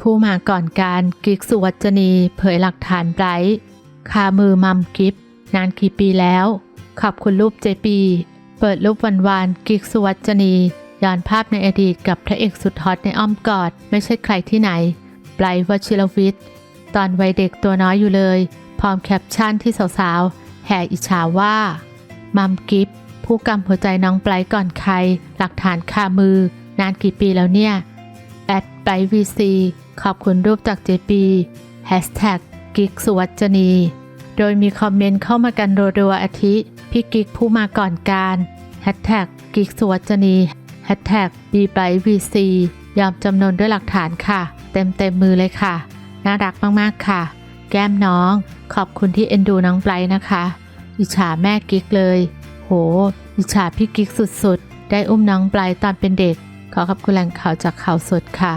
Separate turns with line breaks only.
ผู้มาก่อนการกิกสุวัจนีเผยหลักฐานไบรท์คามือมัมกิฟนานกี่ปีแล้ว ขอบคุณรูปเจปี เปิดรูปวันวานกิกสุวัจนีย้อนภาพในอดีตกับพระเอกสุดฮอตในอ้อมกอด ไม่ใช่ใครที่ไหนไบรท์วชิรวิทย์ ตอนวัยเด็กตัวน้อยอยู่เลย พร้อมแคปชั่นที่สาวๆ แห่อิจฉาว่า มัมกิฟผู้กำหัวใจน้องไบรท์ก่อนใคร หลักฐานคามือนานกี่ปีแล้วเนี่ย แอดไบวีซีขอบคุณรูปจากเจปีแฮชแท็กกิกสุวัจนี โดยมีคอมเมนต์เข้ามากันรัวๆอาทิพี่กิกผู้มาก่อนการแฮชแท็กกิกสุวัจนีแฮชแท็กบีไบวีซียอมจำนนด้วยหลักฐานค่ะ เต็มเต็มมือเลยค่ะ น่ารักมากๆค่ะ แก้มน้อง ขอบคุณที่เอ็นดูน้องไบรท์นะคะ อิจฉาแม่กิกเลย โห อิจฉาพี่กิกสุดๆ ได้อุ้มน้องไบรท์ตอนเป็นเด็ก ขอขอบคุณแหล่งข่าวจากข่าวสดค่ะ